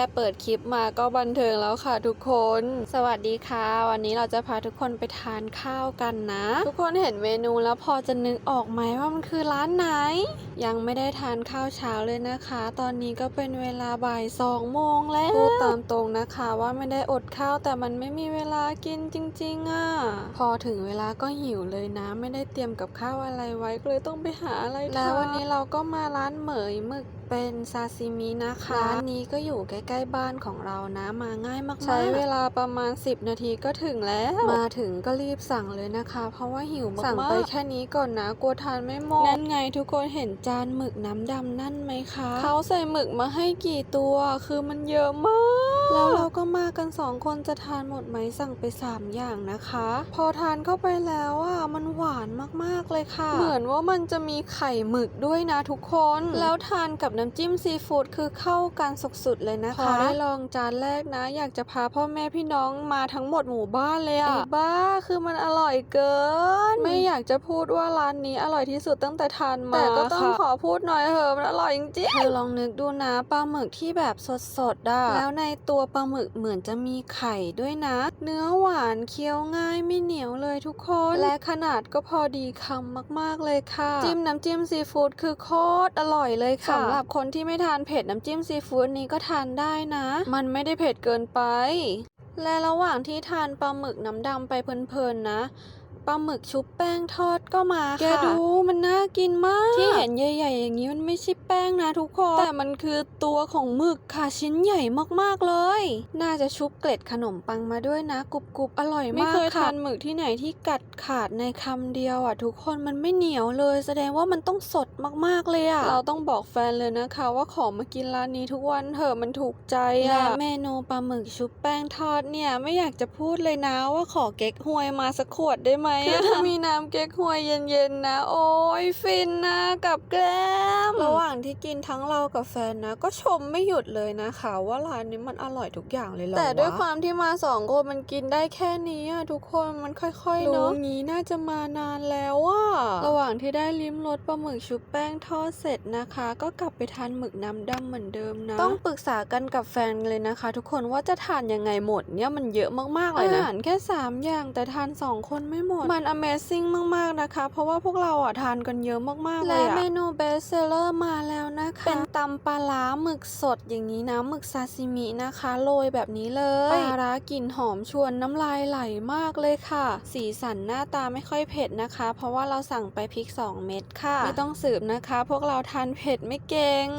ค่เปิดคลิปมาก็บันเทิงแล้วค่ะทุกคน สวัสดีค่ะ วันนี้เราจะพาทุกคนไปทานข้าวกันนะ ทุกคนเห็นเมนูแล้วพอจะนึกออกไหมว่ามันคือร้านไหน ยังไม่ได้ทานข้าวเช้าเลยนะคะ ตอนนี้ก็เป็นเวลาบ่ายสองโมงแล้วพูดตามตรงนะคะว่าไม่ได้อดข้าวแต่มันไม่มีเวลากินจริงๆอะพอถึงเวลาก็หิวเลยนะ ไม่ได้เตรียมกับข้าวอะไรไว้ก็เลยต้องไปหาอะไรทานแล้ววันนี้เราก็มาร้านเหมยหมึกเป็นซาซิมินะคะ ร้านนี้ก็อยู่ใกล้ๆบ้านของเรานะมาง่ายมากๆใช้เวลาประมาณ 10 นาทีก็ถึงแล้ว มาถึงก็รีบสั่งเลยนะคะ เพราะว่าหิวมากๆสั่งไปแค่นี้ก่อนนะกลัวทานไม่หมดนั่นไงทุกคนเห็นจานหมึกน้ำดำนั่นไหมคะ เขาใส่หมึกมาให้กี่ตัวคือมันเยอะมาก แล้วเราก็มากันสองคนจะทานหมดไหมสั่งไป 3 อย่างนะคะ พอทานเข้าไปแล้วอะมันหวานมากๆเลยค่ะ เหมือนว่ามันจะมีไข่หมึกด้วยนะทุกคน แล้วทานกับน้ำจิ้มซีฟู้ดคือเข้ากันสุดๆเลยนะคะพอได้ลองจานแรกนะ อยากจะพาพ่อแม่พี่น้องมาทั้งหมดหมู่บ้านเลยอะไอ้บ้าคือมันอร่อยเกิน ไม่อยากจะพูดว่าร้านนี้อร่อยที่สุดตั้งแต่ทานมาแต่ก็ต้องขอพูดหน่อยเถอะมันอร่อยจริงๆเธอลองนึกดูนะปลาหมึกที่แบบสดๆอะแล้วในตัวปลาหมึกเหมือนจะมีไข่ด้วยนะ เนื้อหวานเคี้ยวง่ายไม่เหนียวเลยทุกคนและขนาดก็พอดีคำมากๆเลยค่ะ จิ้มน้ำจิ้มซีฟู้ดคือโคตรอร่อยเลยค่ะสำหรับคนที่ไม่ทานเผ็ดน้ำจิ้มซีฟู้ดนี้ก็ทานได้นะ มันไม่ได้เผ็ดเกินไป และระหว่างที่ทานปลาหมึกน้ำดำไปเพลินๆนะ ปลาหมึกชุบแป้งทอดก็มาค่ะ แกดูมันน่ากินมาก ที่เห็นใหญ่ๆอย่างนี้มันไม่ใช่แป้งนะทุกคน แต่มันคือตัวของหมึกค่ะชิ้นใหญ่มากๆเลย น่าจะชุบเกล็ดขนมปังมาด้วยนะกรุบๆอร่อยมากไม่เคยทานหมึกที่ไหนที่กัดขาดในคำเดียวอะทุกคนมันไม่เหนียวเลย แสดงว่ามันต้องสดมากๆเลยอะเราต้องบอกแฟนเลยนะคะ ว่าขอมากินร้านนี้ทุกวันเถอะมันถูกใจอะเมนูปลาหมึกชุบแป้งทอดเนี่ยไม่อยากจะพูดเลยนะว่าขอเก๊กฮวยมาสักขวดได้ไหมคือถ้ามีน้ำเก๊กฮวยเย็นๆนะ โอ้ยฟินนะกับแกล้มระหว่างที่กินทั้งเรากับแฟนนะ ก็ชมไม่หยุดเลยนะคะว่าร้านนี้มันอร่อยทุกอย่างเลยเหรอแต่ด้วยความที่มาสองคนมันกินได้แค่นี้อะทุกคนมันค่อยๆเนาะงี้น่าจะมานานแล้วอะระหว่างที่ได้ลิ้มรสปลาหมึกชุบแป้งทอดเสร็จนะคะ ก็กลับไปทานหมึกน้ำดำเหมือนเดิมนะ ต้องปรึกษากันกับแฟนเลยนะคะ ทุกคนว่าจะทานยังไงหมดเนี่ยมันเยอะมากๆเลยนะอาหารแค่ 3 อย่างแต่ทาน 2 คนไม่หมดมัน Amazing มากๆนะคะ เพราะว่าพวกเราอะทานกันเยอะมากๆเลยและเมนูเบสเซลเลอร์มาแล้วนะคะ เป็นตำปลาร้าหมึกสดอย่างนี้นะหมึกซาซิมินะคะโรยแบบนี้เลยปลาร้ากลิ่นหอมชวนน้ำลายไหลมากเลยค่ะ สีสันหน้าตาไม่ค่อยเผ็ดนะคะ เพราะว่าเราสั่งไปพริก 2 เม็ดค่ะ ไม่ต้องสืบนะคะ พวกเราทานเผ็ดไม่เก่ง